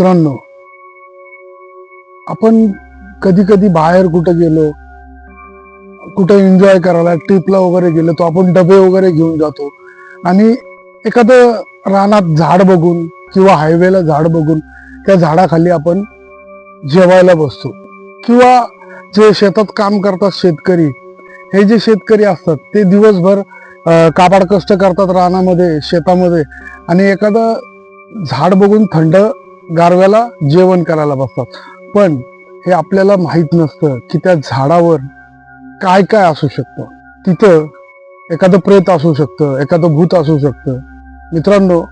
मित्रांनो आपण कधी कधी बाहेर कुठं गेलो कुठं एन्जॉय करायला ट्रिपला वगैरे गेलो तो आपण डबे वगैरे घेऊन जातो. आणि एखादं रानात झाड बघून किंवा हायवेला झाड बघून त्या झाडाखाली आपण जेवायला बसतो. किंवा जे शेतात काम करतात शेतकरी हे जे शेतकरी असतात ते दिवसभर अं, काबाड कष्ट करतात रानामध्ये शेतामध्ये. आणि एखादं झाड बघून थंड गारव्याला जेवण करायला बसतात. पण हे आपल्याला माहीत नसतं की त्या झाडावर काय काय असू शकतं. तिथं एखादं प्रेत असू शकतं एखादं भूत असू शकतं. मित्रांनो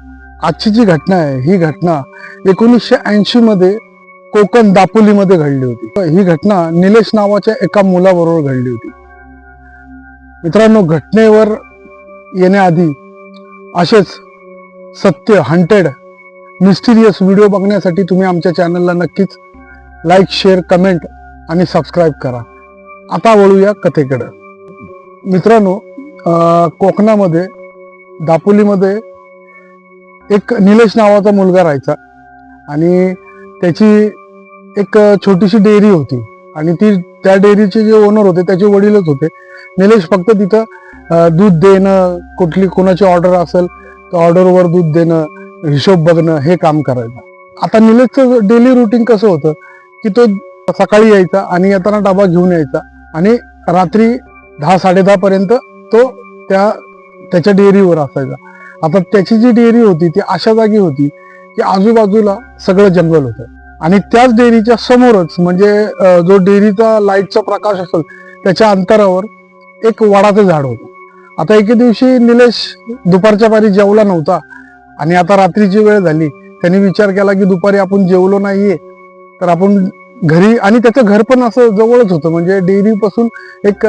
आजची जी घटना आहे ही घटना एकोणीसशे ऐंशी मध्ये कोकण दापोलीमध्ये घडली होती. ही घटना निलेश नावाच्या एका मुलाबरोबर घडली होती. मित्रांनो घटनेवर येण्याआधी असेच सत्य हंटेड मिस्टिरियस व्हिडिओ बघण्यासाठी तुम्ही आमच्या चॅनलला नक्कीच लाईक शेअर कमेंट आणि सबस्क्राईब करा. आता वळूया कथेकडं. मित्रांनो कोकणामध्ये दापोलीमध्ये एक निलेश नावाचा मुलगा राहायचा आणि त्याची एक छोटीशी डेअरी होती आणि ती त्या डेअरीचे जे ओनर होते त्याचे वडीलच होते. निलेश फक्त तिथं दूध देणं कुठली कोणाची ऑर्डर असेल तर ऑर्डरवर दूध देणं हिशोब बघणं हे काम करायचं. आता निलेशचं डेली रुटीन कसं होतं की तो सकाळी यायचा आणि येताना डबा घेऊन यायचा आणि रात्री दहा साडेदहा पर्यंत तो त्या त्याच्या डेअरीवर असायचा. आता त्याची जी डेअरी होती ती अशा जागी होती की आजूबाजूला सगळं जंगल होतं. आणि त्याच डेअरीच्या समोरच म्हणजे जो डेअरीचा लाईटचा प्रकाश असेल त्याच्या अंतरावर एक वडाचं झाड होतं. आता एके दिवशी निलेश दुपारच्या पारी जेवला नव्हता आणि आता रात्रीची वेळ झाली. त्यांनी विचार केला की दुपारी आपण जेवलो नाहीये तर आपण घरी आणि त्याचं घर पण असं जवळच होतं. म्हणजे डेअरी पासून एक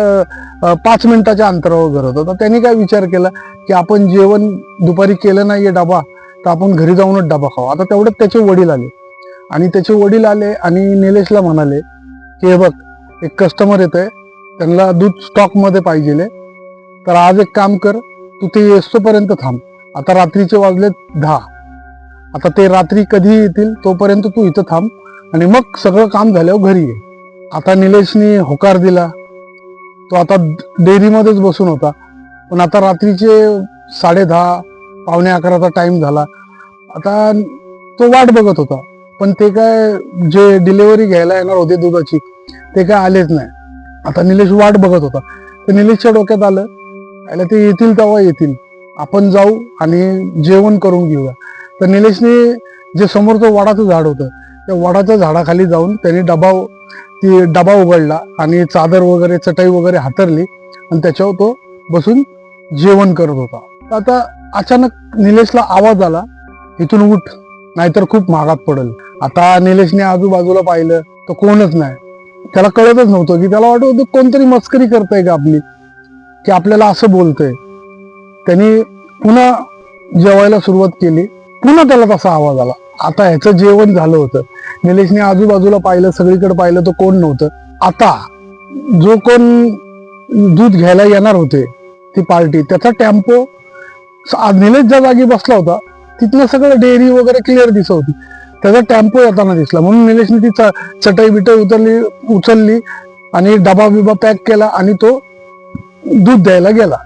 पाच मिनिटाच्या अंतरावर घर होतं. तर त्यांनी काय विचार केला की आपण जेवण दुपारी केलं नाहीये डबा तर आपण घरी जाऊनच डबा खाऊ. आता तेवढ्यात त्याचे वडील आले. आणि त्याचे वडील आले आणि निलेशला म्हणाले की हे बघ एक कस्टमर येत आहे त्यांना दूध स्टॉकमध्ये पाहिजे तर आज एक काम कर तू ते येसोपर्यंत थांब. आता रात्रीचे वाजले दहा. आता ते रात्री कधी येतील तोपर्यंत तू इथं थांब आणि मग सगळं काम झाल्यावर घरी ये. आता निलेशनी होकार दिला. तो आता डेअरीमध्येच बसून होता. पण आता रात्रीचे साडे दहा पावणे अकराचा टाइम झाला. आता तो वाट बघत होता. पण ते काय जे डिलेवरी घ्यायला येणार होते दुधाची ते काय आलेच नाही. आता निलेश वाट बघत होता. तर निलेशच्या डोक्यात आलं. आयला ते येतील तेव्हा येतील. आपण जाऊ आणि जेवण करून घेऊया. तर निलेशने जे समोरचं वडाचं झाड होतं त्या वडाच्या झाडाखाली जाऊन त्याने डबा ती डबा उघडला आणि चादर वगैरे चटई वगैरे हातरली आणि त्याच्यावर तो बसून जेवण करत होता. आता अचानक निलेशला आवाज आला इथून उठ नाहीतर खूप महागात पडेल. आता निलेशने आजूबाजूला पाहिलं तर कोणच नाही. त्याला कळतच नव्हतं की त्याला वाटत होतं कोणतरी मस्करी करताय का आपली? की आपल्याला असं बोलतंय? त्यांनी पुन्हा जेवायला सुरुवात केली. पुन्हा त्याला तसा आवाज आला. आता ह्याचं जेवण झालं होतं. निलेशने आजूबाजूला पाहिलं सगळीकडे पाहिलं तर कोण नव्हतं. आता जो कोण दूध घ्यायला येणार होते ती पार्टी त्याचा टेम्पो निलेश ज्या जागी बसला होता. तिथलं सगळं डेअरी वगैरे क्लिअर दिसत होती. त्याचा टेम्पो येताना दिसला. म्हणून निलेशने ती च- चटई बिटई उतरली उचलली आणि डबा बिबा पॅक केला आणि तो दूध द्यायला गेला.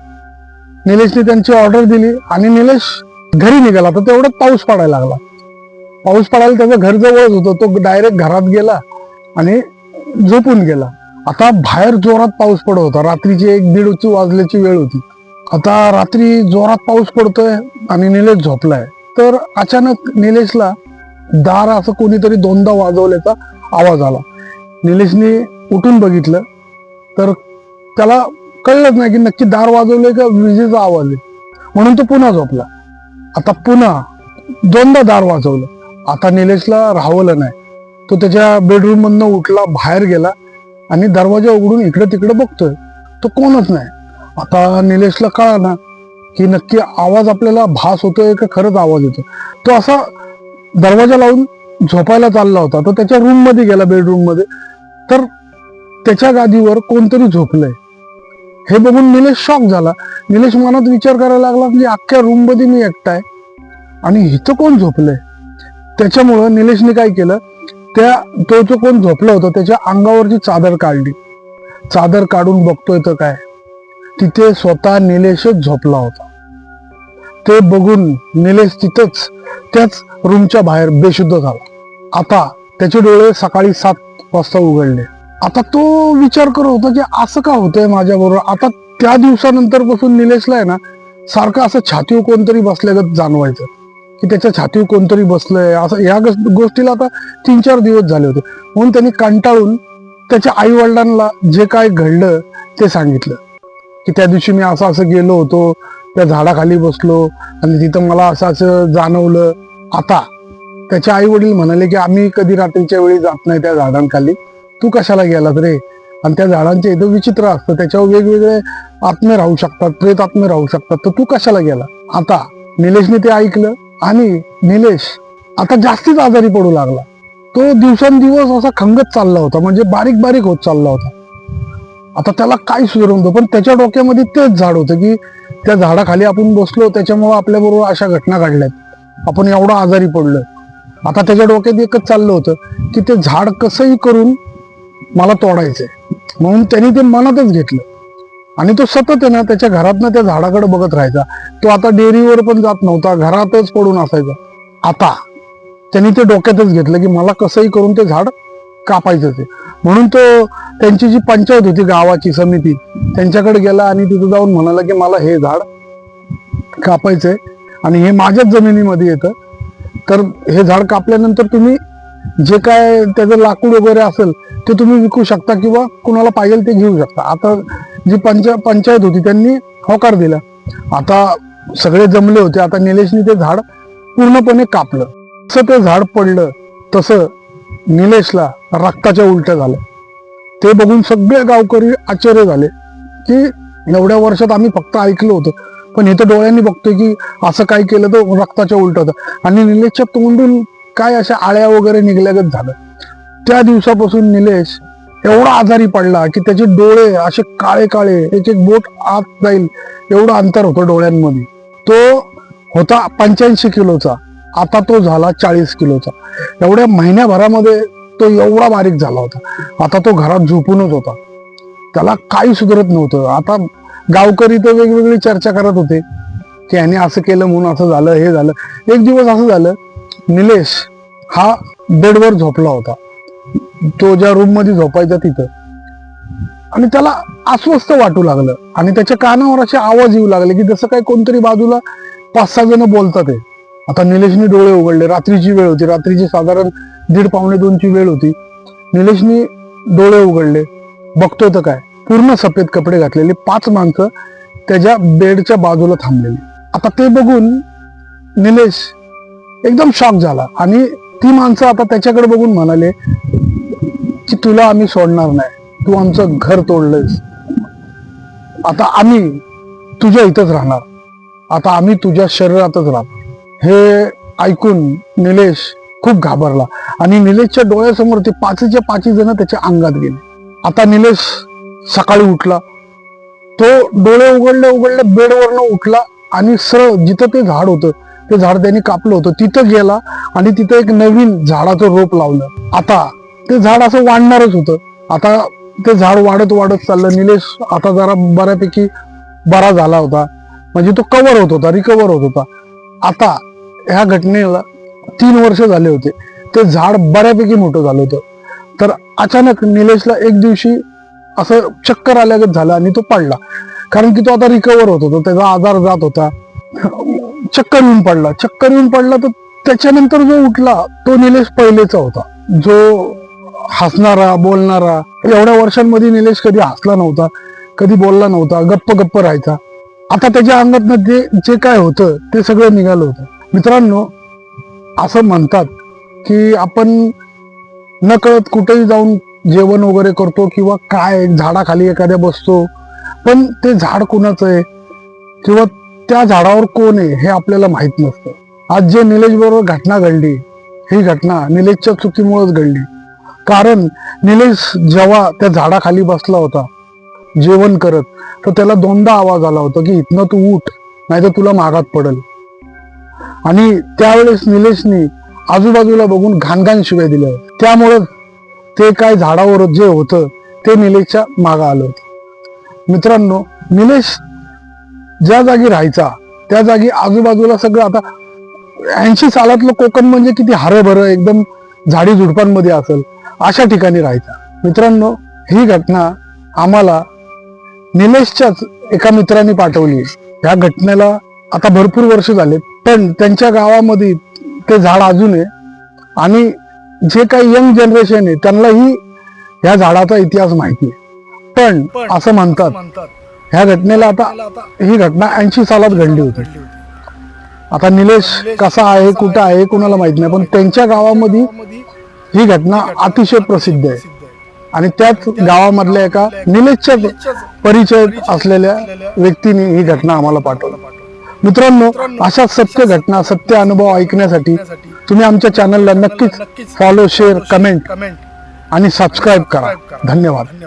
निलेशने त्यांची ऑर्डर दिली आणि निलेश घरी निघाला. तर तेवढं पाऊस पडायला लागला. पाऊस पडायला त्याचं घर जवळच होतं. तो डायरेक्ट घरात गेला आणि झोपून गेला. आता बाहेर जोरात पाऊस पडत होता. रात्रीची एक दीड वाजल्याची वेळ होती. आता रात्री जोरात पाऊस पडतोय आणि निलेश झोपलाय. तर अचानक निलेशला दार असं कोणीतरी दोनदा वाजवल्याचा आवाज आला. निलेशने उठून बघितलं. तर त्याला कळलंच नाही की नक्की दार वाजवले का विजेचा आवाज आहे. म्हणून तो पुन्हा झोपला. आता पुन्हा दोनदा दार वाजवलं. आता निलेशला राहवलं नाही. तो त्याच्या बेडरूम मधनं उठला बाहेर गेला आणि दरवाजा उघडून इकडे तिकडे बघतोय. तो कोणच नाही. आता निलेशला कळा ना की नक्की आवाज आपल्याला भास होतोय का खरंच आवाज येतो तो असा दरवाजा लावून झोपायला चालला होता. तो त्याच्या रूममध्ये गेला बेडरूममध्ये. तर त्याच्या गादीवर कोणतरी झोपलंय. हे बघून निलेश शॉक झाला. निलेश मनात विचार करायला लागला की अख्ख्या रूममध्ये मी एकटाय आणि इथं कोण झोपलंय? त्याच्यामुळं निलेशने काय केलं? त्या तो जो कोण झोपला होता त्याच्या अंगावरची चादर काढली. चादर काढून बघतोय तर काय? तिथे स्वतः निलेशच झोपला होता. ते बघून निलेश तिथंच त्याच रूमच्या बाहेर बेशुद्ध झाला. आता त्याचे डोळे सकाळी सात वाजता उघडले. आता तो विचार करत होता की असं का होतंय माझ्या बरोबर आता त्या दिवसानंतरपासून निलेशला आहे ना सारखं असं छातीवर कोणतरी बसल्यागत जाणवायचं. की त्याच्या छातीवर कोणतरी बसलंय. असं या गोष्टीला आता तीन चार दिवस झाले होते. म्हणून त्यांनी कंटाळून त्याच्या आई वडिलांना जे काय घडलं ते सांगितलं. की त्या दिवशी मी असं असं गेलो होतो त्या झाडाखाली बसलो आणि तिथं मला असं असं जाणवलं. आता त्याचे आई वडील म्हणाले की आम्ही कधी रात्रीच्या वेळी जात नाही त्या झाडांखाली. तू कशाला गेलात रे? आणि त्या झाडांचे इथं विचित्र असतं त्याच्यावर वेगवेगळे आत्मे राहू शकतात प्रेत आत्मे राहू शकतात. तर तू कशाला गेला? आता निलेशने ते ऐकलं आणि निलेश आता जास्तीच आजारी पडू लागला. तो दिवसेंदिवस असा खंगत चालला होता म्हणजे बारीक बारीक होत चालला होता. आता त्याला काय सुधारून पण त्याच्या डोक्यामध्ये तेच झाड होतं की त्या झाडाखाली आपण बसलो त्याच्यामुळे आपल्याबरोबर अशा घटना घडल्यात. आपण एवढा आजारी पडलो आता त्याच्या डोक्यात एकच चाललं होतं की ते झाड कसंही करून मला तोडायचंय. म्हणून त्यांनी ते मनातच घेतलं. आणि तो सतत आहे ना त्याच्या घरातनं त्या झाडाकडे बघत राहायचा. तो आता डेअरीवर पण जात नव्हता घरातच पडून असायचा. आता त्यांनी ते डोक्यातच घेतलं की मला कसंही करून ते झाड कापायचं ते म्हणून तो त्यांची जी पंचायत होती गावाची समिती त्यांच्याकडे गेला आणि तिथं जाऊन म्हणाला की मला हे झाड कापायचंय आणि हे माझ्याच जमिनीमध्ये येतं. तर हे झाड कापल्यानंतर तुम्ही जे काय त्याचं लाकूड वगैरे असेल ते तुम्ही विकू शकता किंवा कुणाला पाहिजे ते घेऊ शकता. आता जी पंचा पंचायत होती त्यांनी होकार दिला. आता सगळे जमले होते. आता निलेशने ते झाड पूर्णपणे कापलं. जसं ते झाड पडलं तसं निलेशला रक्ताच्या उलट्या झाल्या. ते बघून सगळे गावकरी आश्चर्य झाले की एवढ्या वर्षात आम्ही फक्त ऐकलं होतं. पण इथं डोळ्यांनी बघतोय की असं काय केलं तर रक्ताच्या उलट होतं आणि निलेशच्या तोंडून काय अशा आळ्या वगैरे निघल्यागत झालं? त्या दिवसापासून निलेश एवढा आजारी पडला की त्याचे डोळे असे काळे काळे एक एक बोट आत जाईल एवढं अंतर होतं डोळ्यांमध्ये. तो होता पंच्याऐंशी किलोचा आता तो झाला चाळीस किलोचा. एवढ्या महिन्याभरामध्ये तो एवढा बारीक झाला होता. आता तो घरात झोपूनच होता. त्याला काही सुधरत नव्हतं. आता गावकरी तर वेगवेगळी चर्चा करत होते की याने असं केलं म्हणून असं झालं हे झालं. एक दिवस असं झालं निलेश हा बेडवर झोपला होता. तो ज्या रूममध्ये झोपायचा तिथं. आणि त्याला अस्वस्थ वाटू लागलं. आणि त्याच्या कानावर असे आवाज येऊ लागले की जसं काय कोणतरी बाजूला पाच सहा जण बोलतात आहे आता निलेशने डोळे उघडले. रात्रीची वेळ होती. रात्रीची साधारण दीड पावणे दोनची वेळ होती. निलेशनी डोळे उघडले. बघतोय तर काय? पूर्ण सफेद कपडे घातलेले. पाच माणसं त्याच्या बेडच्या बाजूला थांबलेली. आता ते बघून निलेश एकदम शॉक झाला. आणि ती माणसं आता त्याच्याकडे बघून म्हणाले की तुला आम्ही सोडणार नाही. तू आमचं घर तोडलंयस. आता आम्ही तुझ्या इथंच राहणार. आता आम्ही तुझ्या शरीरातच राहणार. हे ऐकून निलेश खूप घाबरला. आणि निलेशच्या डोळ्यासमोर ते पाचीच्या पाची जण त्याच्या अंगात गेले. आता निलेश सकाळी उठला. तो डोळे उघडले उघडले बेडवरनं उठला आणि सरळ जिथं ते झाड होतं ते झाड त्यांनी कापलं होतं. तिथं गेला आणि तिथं एक नवीन झाडाचं रोप लावलं. आता ते झाड असं वाढणारच होतं. आता ते झाड वाढत वाढत चाललं. निलेश आता जरा बऱ्यापैकी बरा झाला होता. म्हणजे तो कव्हर होत होता रिकवर होत होता. आता ह्या घटनेला तीन वर्ष झाले होते. ते झाड बऱ्यापैकी मोठं झालं होतं. तर अचानक निलेशला एक दिवशी असं चक्कर आल्यागत झालं आणि तो पडला. कारण की तो आता रिकवर होत होता. त्याचा आजार जात होता. चक्कर येऊन पडला. चक्कर येऊन पडला तर त्याच्यानंतर जो उठला तो निलेश पहिलेचा होता. जो हसणारा बोलणारा एवढ्या वर्षांमध्ये निलेश कधी हसला नव्हता कधी बोलला नव्हता गप्प गप्प राहायचा. आता त्याच्या अंगात जे जे काय होतं ते सगळं निघालं होतं. मित्रांनो असं म्हणतात की आपण न कळत कुठेही जाऊन जेवण वगैरे करतो किंवा काय झाडाखाली एखाद्या बसतो पण ते झाड कुणाचं आहे? किंवा त्या झाडावर कोण आहे हे आपल्याला माहीत नसतं. आज जे निलेश बरोबर घटना घडली ही घटना निलेशच्या चुकीमुळेच घडली. कारण निलेश जेव्हा त्या झाडाखाली बसला होता जेवण करत तर त्याला दोनदा आवाज आला होता की इथनं तू उठ नाही तर तुला मागात पडल. आणि त्यावेळेस निलेशनी आजूबाजूला बघून घाणघाण शिवाय दिल्या. होत्या त्यामुळे ते काय झाडावर जे होतं ते निलेशच्या मागं आलं होतं. मित्रांनो निलेश ज्या जागी राहायचा त्या जागी आजूबाजूला सगळं आता ऐंशी सालातलं कोकण म्हणजे किती हरभरं एकदम झाडी झुडपांमध्ये असेल अशा ठिकाणी राहायचा. मित्रांनो ही घटना आम्हाला निलेशच्याच एका मित्राने पाठवली. ह्या घटनेला आता भरपूर वर्ष झाले पण त्यांच्या गावामध्ये ते झाड अजून आहे. आणि जे काही यंग जनरेशन आहे त्यांनाही ह्या झाडाचा इतिहास माहिती आहे. पण असं म्हणतात म्हणतात. ह्या घटनेला आता ही घटना ऐंशी सालात घडली होती. आता निलेश कसा आहे कुठं आहे कुणाला माहीत नाही पण त्यांच्या गावामध्ये ही घटना अतिशय प्रसिद्ध आहे. आणि त्याच गावामधल्या एका निलेशच्या परिचय असलेल्या व्यक्तीने ही घटना आम्हाला पाठवली. मित्रांनो अशा सत्य घटना सत्य अनुभव ऐकण्यासाठी तुम्ही आमच्या चॅनलला नक्कीच फॉलो शेअर कमेंट आणि सबस्क्राईब करा. धन्यवाद.